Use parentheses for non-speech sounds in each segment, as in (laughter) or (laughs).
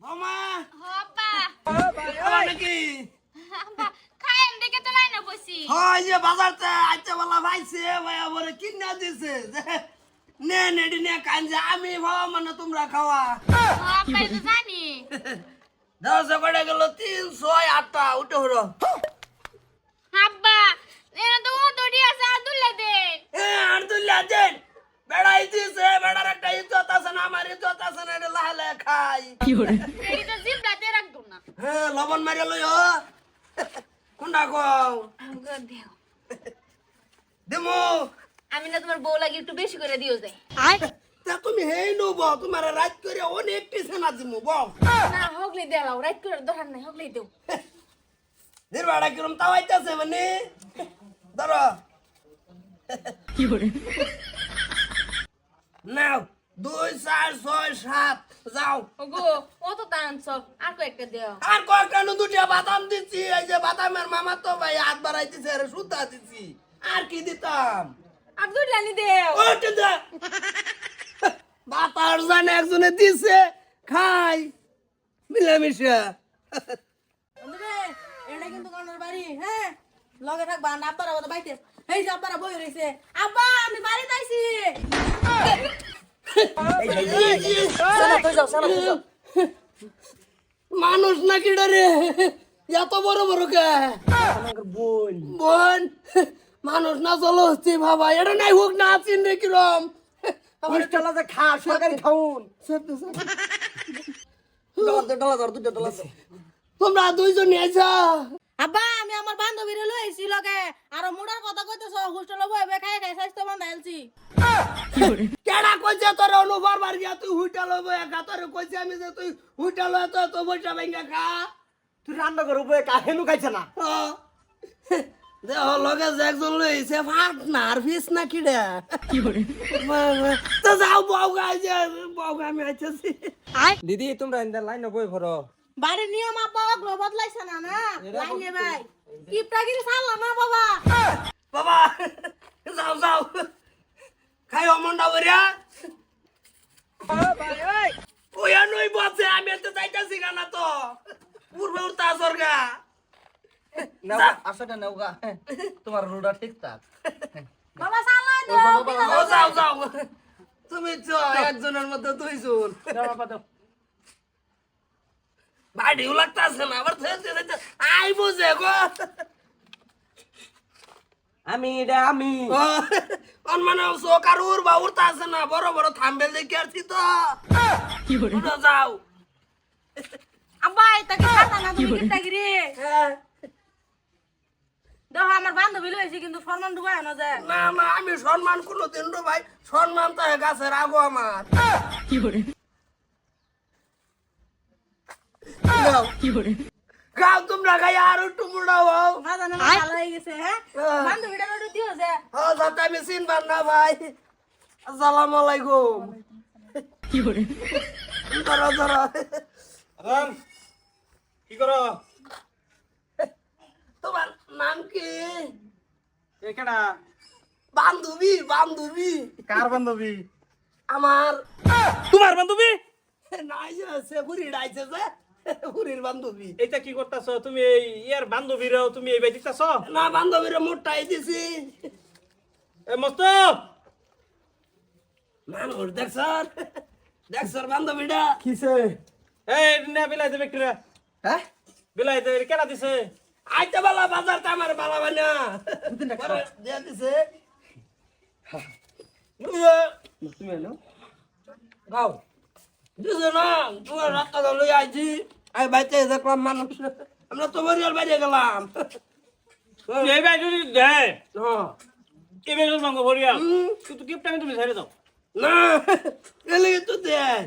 বৌমা! হপা! আবার নাকি? খায়েন দেখে তো লাইনে বসি। হয় যে বাজারতে আইতে বলা ভাইছে ভাই আমারে কিনা দিছে। নে নেডি নে কাঞ্জে আমি ভাবা মানে তোমরা খাওয়া। হপা তো জানি। দশ করে গেল তিন ছয় আটটা উঠে হলো। আব্বা এনে তো ও দড়ি আছে আদুল্লা দেন। এ আব্দুল্লাহ দেন। খাই এডি তো জিবলাতে রাখতো না। হ্যাঁ লবণ মারিয়া লই হ কোনটা কও? আমি না তোমার বউ লাগি একটু বেশি করে দিও যাই। তা তুমি হেই নব তোমার রাত করে অনেক টিসেনা দিমু বল। না হগলি দেলাও রাইট করে দরকার নাই হগলি দেও। কিরম তাও আইতাছে মানে? ধর। নাও দুই চার ছয় সাত। যাও। ওগো ও তো টানছ আর কয়েকটা দেও। আর কয়েকটা দুটিয়া বাদাম দিচ্ছি এই যে বাদামের মামা তো ভাই হাত বাড়াই দিছে আর সুতা দিচ্ছি আর কি দিতাম? আর দুইটা নি দেও। ও টিন্দা বাতার জানে একজনে দিছে খাই। মিলামিশা। বন্ধুরে, এটা কিন্তু কর্নার বাড়ি হ্যাঁ? লগে থাকবা না আব্বারা বলো বাইতে। এই যে আব্বারা বই রয়েছে আব্বা আমি বাড়িতে আইছি মানুষ নাকি রে এত বড় বড় কে? বোন বোন মানুষ না চলো হচ্ছে বাবা এটা নাই হোক না আছেন রে কিরম আমার চলা যে খা সরকারি খাউন। তোমরা দুইজন এসা আব্বা আমি আমার বান্ধবীরে লই আইছি লগে। আর মুড়ার কথা কইতেছ হোস্টেলে বইবে খাই খাই স্বাস্থ্য বান্ধা আলছি কেডা কইছে তোর অনুবার বার গিয়া তুই হুইটা লব একা? তোর কইছে আমি যে তুই হুইটা লয় তো তো বইটা ভেঙ্গা খা। তুই রান্না করে উপরে কাহেনু খাইছে না? দেহ লগে যে একজন লইছে ভাত না আর ফিস না কিডা? তো যাও বউগা যে বউগা আমি আইতেছি। দিদি তোমরা লাইন বই ভরো বাড়ির নিয়ম আব্বা অগ্র বদলাইছে না না? লাইনে ভাই। কিপটাগিরি ছাড়লাম না বাবা। বাবা যাও যাও। খাই অমনটা বরিয়া ওই নই বসে আমি তো যাইতাছি গানা তো। পূর্বে উঠতা সরগা নাও আসাটা নাও গা তোমার রোডা ঠিক থাক। বাবা দাও যাও। যাও তুমি চ একজনের মধ্যে দুইজন। বাড়িও লাগতাছে না আবার থেতে থেতে আই বুঝে গো। আমি এটা আমি। মানে উর বা উড়তা আছে না বড় বড় থাম্বেল দেখে আসছি তো। যাও। আব্বা এটা কি না তুমি কিপটাগিরি হ্যাঁ। দেখো আমার বান্ধবী কিন্তু সম্মান ডুবাই না যায় না না আমি সম্মান কোনো দিন ভাই সম্মান তো গাছের আগো আমার। গাও। গাও তোমরা গাই আর একটু মুড়াও। হও ভালো হয়ে গেছে হ্যাঁ। বান্ধবীটা লড়ু দিও যে হ্যাঁ যাতে আমি চিনবার না ভাই আসসালামু আলাইকুম। ধরো ধরো। রাম কি করো? তোমার নাম কি? বান্ধবী বান্ধবী। কার বান্ধবী? আমার তোমার বান্ধবী? (laughs) নাই যে সে হুড়ি ডাইছে যে। (laughs) হুড়ির বান্ধবী। এটা কি করতেছ? তুমি এই ইয়ার বান্ধবীরাও তুমি এই বাই দিতেছ? না বান্ধবীর মোটাই দিছি। এ মস্ত মানুষ দেখছর দেখছর বান্ধবীটা। কিসে? এই না বিলাই দেবে কিরা হ্যাঁ? বিলাই দেবে কেনা দিছে? আইতে বেলা বাজার তা আমার বালা বানা দিয়ে দিছে। তুমি এলো। গাও। দিছে না তোমার রাস্তা লই আইছি। আমি বাইতে দেখলাম মানুষ। আমরা তো বাইরে গেলাম। এই যদি দেয় হ্যাঁ। এই কিন্তু গিফট আমি তুমি ছেড়ে দাও। না এলে তো দেয়।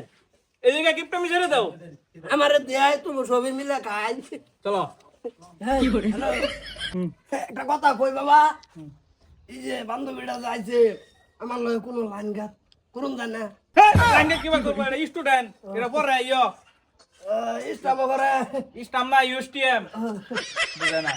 এই গিফট আমি ছেড়ে দাও। আমার দেয় তুমি সবই মিলে খাই। চলো। একটা কথা কই বাবা? এই যে বান্ধবীটা যাইছে আমার লগে কোনো লাইন ঘাট করুন জানে লাইনে কিবা করব এটা স্টুডেন্ট এটা পরে ইয়ো ইস্টাম করে ইস্টাম না ইউএসটিএম। বুঝে না।